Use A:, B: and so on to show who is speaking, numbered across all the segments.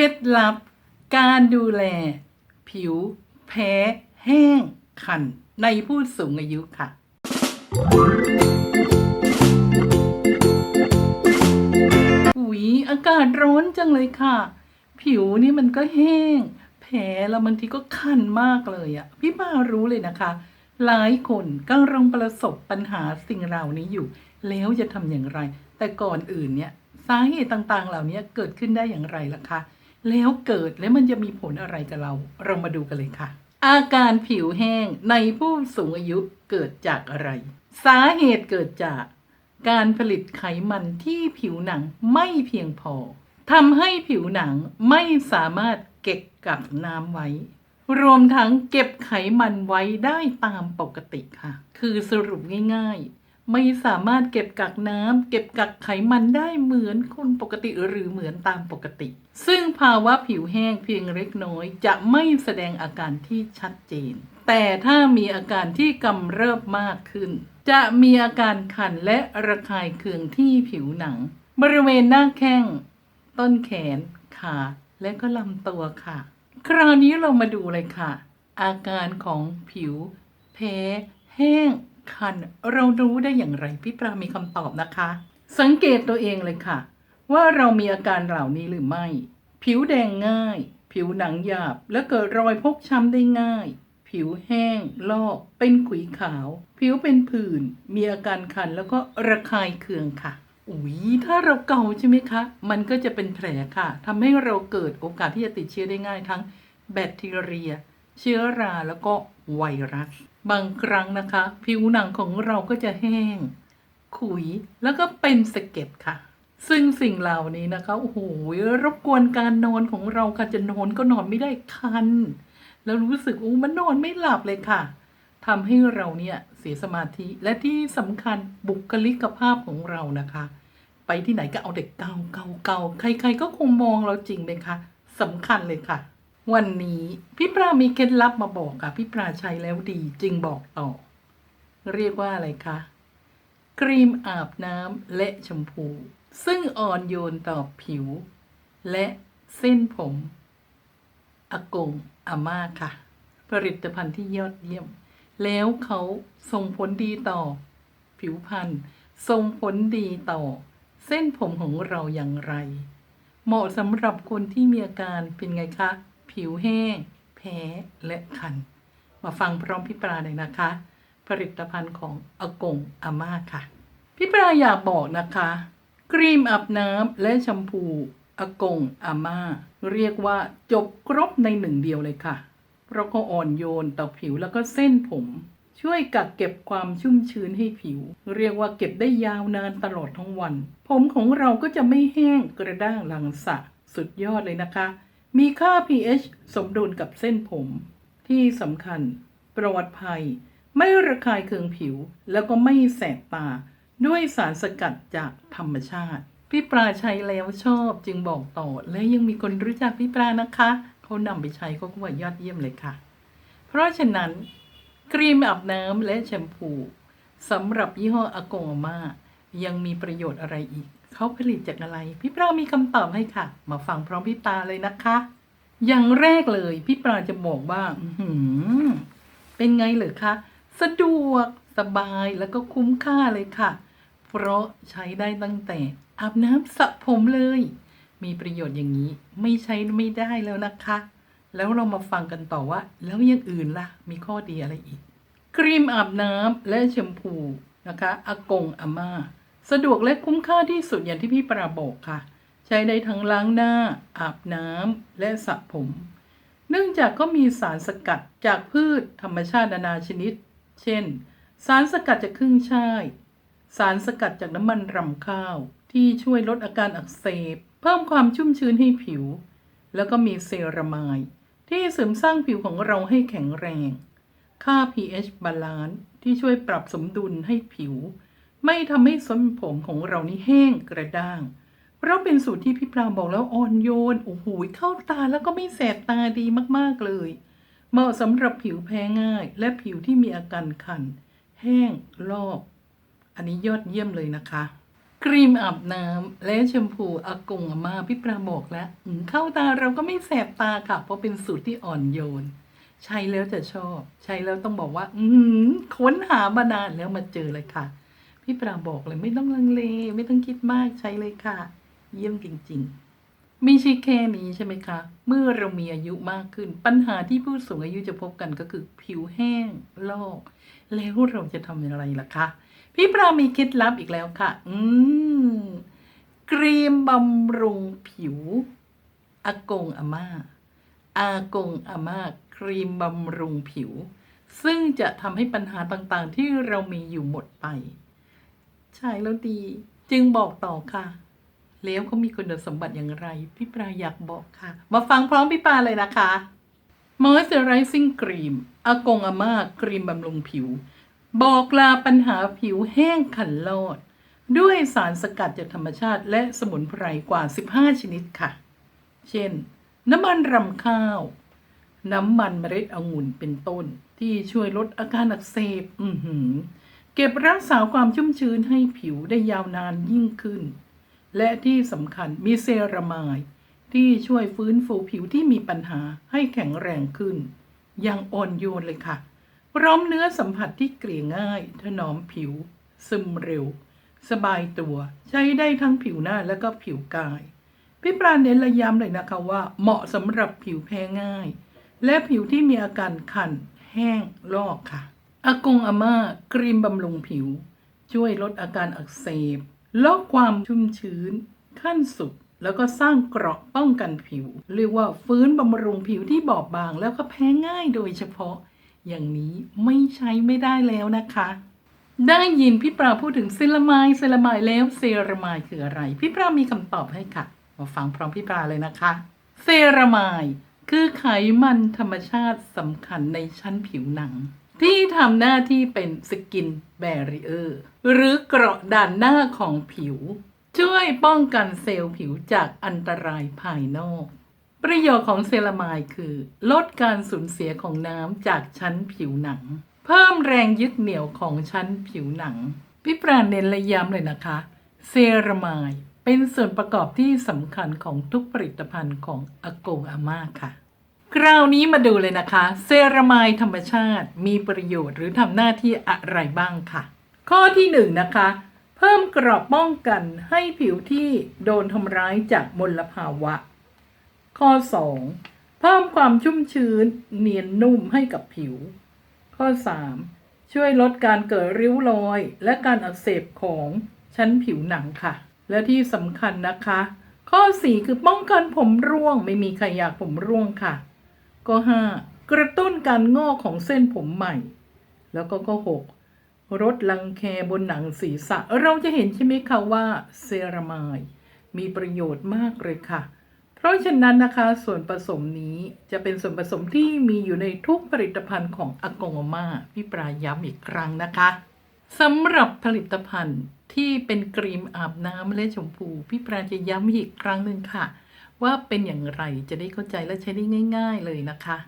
A: เคล็ดลับ การดูแล ผิว แพ้ แห้ง คัน ในผู้สูงอายุค่ะ อุ๊ย อากาศร้อนจังเลยค่ะ ผิวนี่มันก็แห้ง แผลแล้วบางทีก็คันมากเลยอะพี่ป้ารู้เลยนะคะ หลายคนกำลังประสบปัญหาสิ่งเหล่านี้อยู่ แล้วจะทำอย่างไร แต่ก่อนอื่นเนี่ยสาเหตุต่างๆ เหล่านี้เกิดขึ้นได้อย่างไรล่ะคะ แล้วเกิดแล้วมันจะมีผลอะไรกับเรา เรามาดูกันเลยค่ะ อาการผิวแห้งในผู้สูงอายุเกิดจากอะไร สาเหตุเกิดจากการผลิตไขมันที่ผิวหนังไม่เพียงพอทำให้ผิวหนังไม่สามารถเก็บกับน้ำไว้ รวมทั้งเก็บไขมันไว้ได้ตามปกติค่ะ คือสรุปง่าย ไม่สามารถเก็บกักน้ำเก็บกักไขมันได้เหมือนคนปกติหรือเหมือนตามปกติ ซึ่งภาวะผิวแห้งเพียงเล็กน้อย จะไม่แสดงอาการที่ชัดเจน แต่ถ้ามีอาการที่กำเริบมากขึ้น จะมีอาการคันและระคายเคืองที่ผิวหนัง บริเวณหน้าแข้ง ต้นแขน ขา และก็ลำตัวค่ะ คราวนี้เรามาดูเลยค่ะ อาการของผิวแพ้แห้ง คันเรารู้ได้อย่างไรพี่ปรามีคำตอบนะคะ สังเกตตัวเองเลยค่ะ ว่าเรามีอาการเหล่านี้หรือไม่ ผิวแดงง่าย ผิวหนังหยาบ และเกิดรอยพกช้ำได้ง่าย ผิวแห้ง ลอก เป็นขุยขาว ผิวเป็นผื่น มีอาการคันแล้วก็ระคายเคืองค่ะอุ๊ยถ้าเราเกาใช่ไหมคะ มันก็จะเป็นแผลค่ะทำให้เราเกิดโอกาสที่จะติดเชื้อได้ง่ายทั้งแบคทีเรีย เชื้อราแล้วก็ไวรัสบางครั้งนะคะ ผิวหนังของเราก็จะแห้ง ขุยแล้วก็เป็นสะเก็ดค่ะ ซึ่งสิ่งเหล่านี้นะคะโอ้โหรบกวนการนอนของเราค่ะจะนอนก็นอนไม่ได้คัน แล้วรู้สึกอู้มันนอนไม่หลับเลยค่ะทำให้เราเนี่ยเสียสมาธิและที่สำคัญบุคลิกภาพของเรานะคะ ไปที่ไหนก็เอาเด็กเก่าเก่าเก่าใคร ๆ ก็คงมองเราจริงไหมคะสำคัญเลยค่ะ วันนี้พี่ปลามีเคล็ดลับมาบอกค่ะพี่ปลาใช้แล้วดีจึงบอกต่อ เรียกว่าอะไรคะครีมอาบน้ำและแชมพู ซึ่งอ่อนโยนต่อผิว และเส้นผมอากงอาม่าค่ะ ผลิตภัณฑ์ที่ยอดเยี่ยม แล้วเขาส่งผลดีต่อ ผิวพรรณส่งผลดีต่อ เส้นผมของเราอย่างไร เหมาะสำหรับคนที่มีอาการเป็นไงคะ ผิวแห้ง แพ้และคัน มาฟังพร้อมพี่ปราหน่อยนะคะ ผลิตภัณฑ์ของอากงอาม่าค่ะ พี่ปราอยากบอกนะคะ ครีมอาบน้ำและแชมพูอากงอาม่า เรียกว่าจบครบในหนึ่งเดียวเลยค่ะ เพราะเขาอ่อนโยนต่อผิวแล้วก็เส้นผม ช่วยกักเก็บความชุ่มชื้นให้ผิว เรียกว่าเก็บได้ยาวนานตลอดทั้งวัน ผมของเราก็จะไม่แห้งกระด้างหลังสะ สุดยอดเลยนะคะ มีค่า pH สมดุลกับเส้นผม ที่สำคัญ ปลอดภัย ไม่ระคายเคืองผิว แล้วก็ไม่แสบตา ด้วยสารสกัดจากธรรมชาติ พี่ปลาใช้แล้วชอบจึงบอกต่อ และยังมีคนรู้จักพี่ปลานะคะ เขานำไปใช้เขาก็ว่ายอดเยี่ยมเลยค่ะ เพราะฉะนั้น ครีมอาบน้ำและแชมพูสำหรับยี่ห้ออากงอาม่ายังมีประโยชน์อะไรอีก เขาผลิตจากอะไร พี่ปลามีคำตอบให้ค่ะ มาฟังพร้อมพี่ตาเลยนะคะ อย่างแรกเลยพี่ปลาจะบอกว่าหือเป็นไงเหรอคะ สะดวกสบายแล้วก็คุ้มค่าเลยค่ะ เพราะใช้ได้ตั้งแต่อาบน้ำสระผมเลย มีประโยชน์อย่างนี้ไม่ใช้ไม่ได้แล้วนะคะ แล้วเรามาฟังกันต่อว่า แล้วอย่างอื่นล่ะ มีข้อดีอะไรอีก ครีมอาบน้ำและแชมพูนะคะ อากงอาม่า สะดวกและคุ้มค่าที่สุดอย่างที่พี่ปราบอกค่ะ ใช้ได้ทั้งล้างหน้า อาบน้ำและสระผม เนื่องจากก็มีสารสกัดจากพืชธรรมชาตินานาชนิด เช่น สารสกัดจากครึ่งช่าย สารสกัดจากน้ำมันรำข้าว ที่ช่วยลดอาการอักเสบ เพิ่มความชุ่มชื้นให้ผิว แล้วก็มีเซรามาย ที่เสริมสร้างผิวของเราให้แข็งแรง ค่า pH บาลานซ์ที่ช่วยปรับสมดุลให้ผิว ไม่ทำให้ส้นผมของเรานี่แห้งกระด้าง เพราะเป็นสูตรที่พี่ปลาบอกแล้วอ่อนโยน โอ้โหเข้าตาแล้วก็ไม่แสบตาดีมากๆเลย เหมาะสำหรับผิวแพ้ง่าย และผิวที่มีอาการคัน แห้งลอก อันนี้ยอดเยี่ยมเลยนะคะ ครีมอาบน้ำและแชมพูอากงอาม่าพี่ปราบอกแล้วเข้าตาเราก็ไม่แสบตาค่ะ เพราะเป็นสูตรที่อ่อนโยนใช้แล้วจะชอบ ใช้แล้วต้องบอกว่า อืมค้นหามานานแล้วมาเจอเลยค่ะ พี่ปราบอกเลยไม่ต้องลังเล ไม่ต้องคิดมากใช้เลยค่ะ เยี่ยมจริง ๆ ไม่ใช่แค่นี้ใช่ไหมคะ เมื่อเรามีอายุมากขึ้น ปัญหาที่ผู้สูงอายุจะพบกันก็คือผิวแห้งลอก แล้วเราจะทำอย่างไรล่ะคะ พี่ปรามีเคล็ดลับอีกแล้วค่ะ อืมครีมบำรุงผิวอากงอาม่าอากงอาม่าครีมบำรุงผิว ซึ่งจะทำให้ปัญหาต่างๆ ที่เรามีอยู่หมดไป ใช่แล้วดี จึงบอกต่อค่ะ แล้วเขามีคุณสมบัติอย่างไร พี่ปราอยากบอกค่ะ มาฟังพร้อมพี่ปราเลยนะคะ Moisturizing Cream อากงอาม่าครีมบำรุงผิว บอกลาปัญหาผิวแห้งขันลอด ด้วยสารสกัดจากธรรมชาติและสมุนไพรกว่า 15 ชนิดค่ะ เช่น น้ำมันรำข้าว น้ำมันเมล็ดองุ่นเป็นต้น ที่ช่วยลดอาการอักเสบอือหือ เก็บรักษาความชุ่มชื้นให้ผิวได้ยาวนานยิ่งขึ้น และที่สำคัญมีเซรามาย ที่ช่วยฟื้นฟูผิวที่มีปัญหาให้แข็งแรงขึ้น อย่างอ่อนโยนเลยค่ะ พร้อมเนื้อสัมผัสที่เกลี่ยง่าย ถนอมผิว ซึมเร็ว สบายตัว ใช้ได้ทั้งผิวหน้าและก็ผิวกาย พี่ปราณเน้นระย้ำเลยนะคะว่า เหมาะสำหรับผิวแพ้ง่าย และผิวที่มีอาการคัน แห้งลอกค่ะ อากงอาม่าครีมบำรุงผิว ช่วยลดอาการอักเสบลดความชุ่มชื้น ขั้นสุดแล้วก็สร้างเกราะป้องกันผิว เรียกว่าฟื้นบำรุงผิวที่บอบบางแล้วก็แพ้ง่ายโดยเฉพาะ อย่างนี้ไม่ใช้ไม่ได้แล้วนะคะ ได้ยินพี่ปราพูดถึงเซรามายเซรามายแล้วเซรามายคืออะไร พี่ปรามีคำตอบให้ค่ะ มาฟังพร้อมพี่ปราเลยนะคะ เซรามายคือไขมันธรรมชาติสำคัญในชั้นผิวหนัง ที่ทำหน้าที่เป็นสกินแบรีเออร์หรือเกราะด้านหน้าของผิว ช่วยป้องกันเซลล์ผิวจากอันตรายภายนอก ประโยชน์ของเซรามายคือ ลดการสูญเสียของน้ำจากชั้นผิวหนัง เพิ่มแรงยึดเหนี่ยวของชั้นผิวหนัง พี่ปราณเน้นและย้ำเลยนะคะ เซรามายเป็นส่วนประกอบที่สำคัญของทุกผลิตภัณฑ์ของอากงอาม่าค่ะ คราวนี้มาดูเลยนะคะ เซรามายธรรมชาติมีประโยชน์หรือทำหน้าที่อะไรบ้างค่ะ ข้อที่หนึ่งนะคะ เพิ่มกราะป้องกันให้ผิวที่โดนทำร้ายจากมลภาวะ ข้อ 2. เพิ่มความชุ่มชื้นเนียนนุ่มให้กับผิว ข้อ 3. ช่วยลดการเกิดริ้วรอย และการอักเสบของชั้นผิวหนังค่ะ และที่สำคัญนะคะ ข้อ 4 คือป้องกันผมร่วงไม่มีใครอยากผมร่วงค่ะ ข้อ5กระตุ้นการงอกของเส้นผมใหม่ แล้วก็ข้อ6ลดรังแคบนหนังศีรษะ เราจะเห็นใช่ไหมคะว่าเซรามายมีประโยชน์มากเลยค่ะ เพราะฉะนั้นนะคะส่วนผสมนี้จะเป็นส่วนผสมที่มีอยู่ในทุกผลิตภัณฑ์ของอากงอาม่าพี่ปราย้ำอีกครั้งนะคะสำหรับผลิตภัณฑ์ที่เป็นครีมอาบน้ำและชมพู พี่ปราจะย้ำอีกครั้งหนึ่งค่ะ ว่าเป็นอย่างไรจะได้เข้าใจและใช้ได้ง่าย ๆเลยนะคะ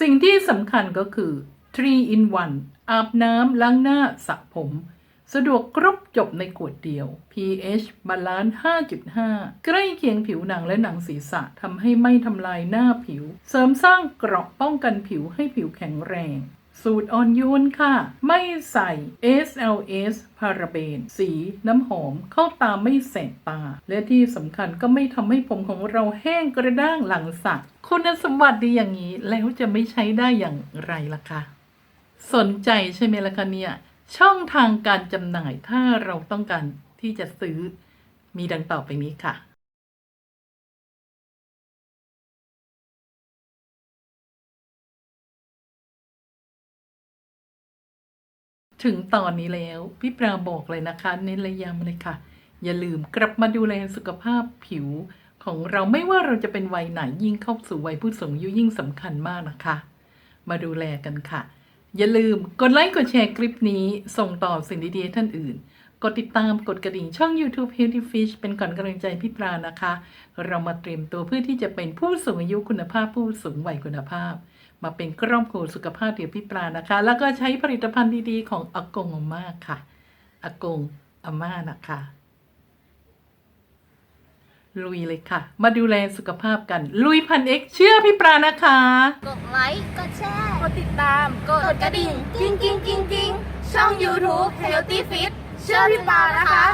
A: สิ่งที่สำคัญก็คือ 3 in 1 อาบน้ำล้างหน้าสระผม สะดวกครบจบในขวดเดียว pH บาลานซ์ 5.5 ใกล้เคียงผิวหนังและหนังศีรษะทำให้ไม่ทำลายหน้าผิว เสริมสร้างเกราะป้องกันผิวให้ผิวแข็งแรง สูตรอ่อนโยนค่ะ ไม่ใส่ SLS พาราเบน สีน้ำหอม เข้าตาไม่แสบตา และที่สำคัญก็ไม่ทำให้ผมของเราแห้งกระด้างหลังสระคุณสมบัติดีอย่างนี้ แล้วจะไม่ใช้ได้อย่างไรล่ะคะ สนใจใช่ไหมล่ะคะเนี่ย ช่องทางการจำหน่ายถ้าเราต้องการที่จะซื้อมีดังต่อไปนี้ค่ะ ถึงตอนนี้แล้ว พี่ปราบอกเลยนะคะเน้นระยำเลยค่ะ อย่าลืมกลับมาดูแลสุขภาพผิว ของเราไม่ว่าเราจะเป็นวัยไหนยิ่งเข้าสู่วัยผู้สูงอายุยิ่งสำคัญมากนะคะ มาดูแลกันค่ะ อย่าลืมกดไลค์กดแชร์คลิปนี้ ส่งต่อสิ่งดีๆท่านอื่น กดติดตามกดกระดิ่งช่อง YouTube Healthy Fish เป็นก่อนกำลังใจพี่ปรานะคะ เรามาเตรียมตัวเพื่อที่จะเป็นผู้สูงอายุคุณภาพผู้สูงวัยคุณภาพ มาเป็นครอบครัวสุขภาพเดียวพี่ปรานะคะ แล้วก็ใช้ผลิตภัณฑ์ดีๆ ของอากงอาม่าค่ะอากงอาม่านะคะลุยเลยค่ะ มาดูแลสุขภาพกัน ลุยพันเอ็กเชื่อพี่ปลานะคะ
B: กดไลค์ กดแชร์
C: กดติดตาม
B: กดกระดิ่ง กิ้งกิ้งกิ้งกิ้งช่อง YouTube Healthy Fit เชื่อพี่ปานะคะ